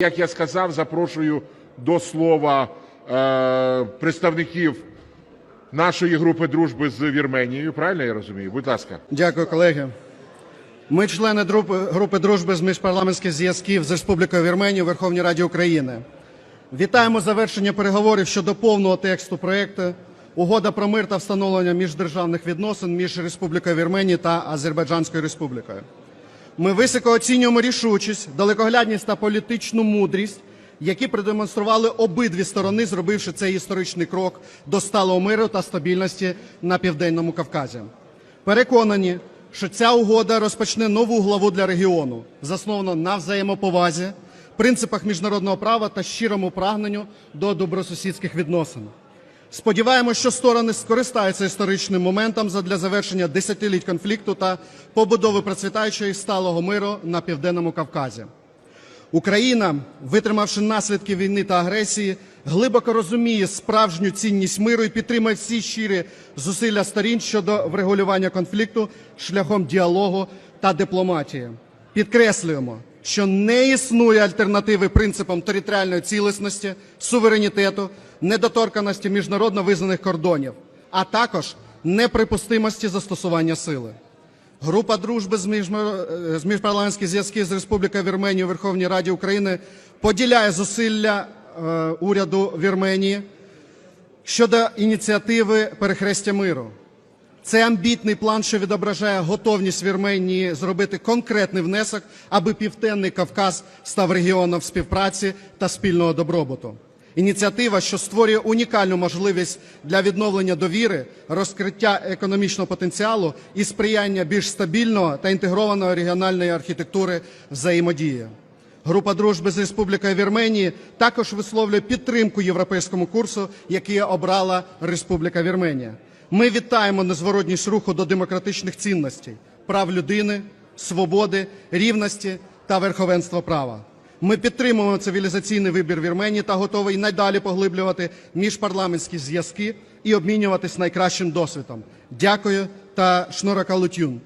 Як я сказав, запрошую до слова е, представників нашої групи дружби з Вірменією. Правильно я розумію? Будь ласка. Дякую, колеги. Ми, члени групи, дружби з міжпарламентських зв'язків з Республікою Вірменія у Верховній Раді України. Вітаємо завершення переговорів щодо повного тексту проекту Угода про мир та встановлення міждержавних відносин між Республікою Вірменія та Азербайджанською Республікою. Ми високо оцінюємо рішучість, далекоглядність та політичну мудрість, які продемонстрували обидві сторони, зробивши цей історичний крок до сталого миру та стабільності на південному Кавказі. Переконані, що ця угода розпочне нову главу для регіону, засновану на взаємоповазі, принципах міжнародного права та щирому прагненню до добросусідських відносин. Сподіваємось, що сторони скористаються історичним моментом задля завершення десятиліть конфлікту та побудови процвітаючого і сталого миру на південному Кавказі. Україна, витримавши наслідки війни та агресії, глибоко розуміє справжню цінність миру і підтримує всі щирі зусилля сторін щодо врегулювання конфлікту шляхом діалогу та дипломатії. Підкреслюємо, що не існує альтернативи принципам територіальної цілісності, суверенітету, недоторканості міжнародно визнаних кордонів, а також неприпустимості застосування сили. Група дружби з з міжпарламентських зв'язків з Республікою Вірменія у Верховній Раді України поділяє зусилля е, уряду Вірменії щодо ініціативи перехрестя миру. Це амбітний план, що відображає готовність Вірменії зробити конкретний внесок, аби Південний Кавказ став регіоном співпраці та спільного добробуту. Ініціатива, що створює унікальну можливість для відновлення довіри, розкриття економічного потенціалу і сприяння більш стабільного та інтегрованої регіональної архітектури взаємодії. Група дружби з Республікою Вірменії також висловлює підтримку європейському курсу, який обрала Республіка Вірменія. Ми вітаємо незворотність руху до демократичних цінностей, прав людини, свободи, рівності та верховенства права. Ми підтримуємо цивілізаційний вибір Вірменії та готові й надалі поглиблювати міжпарламентські зв'язки і обмінюватись найкращим досвідом. Дякую та шнуракалутюн.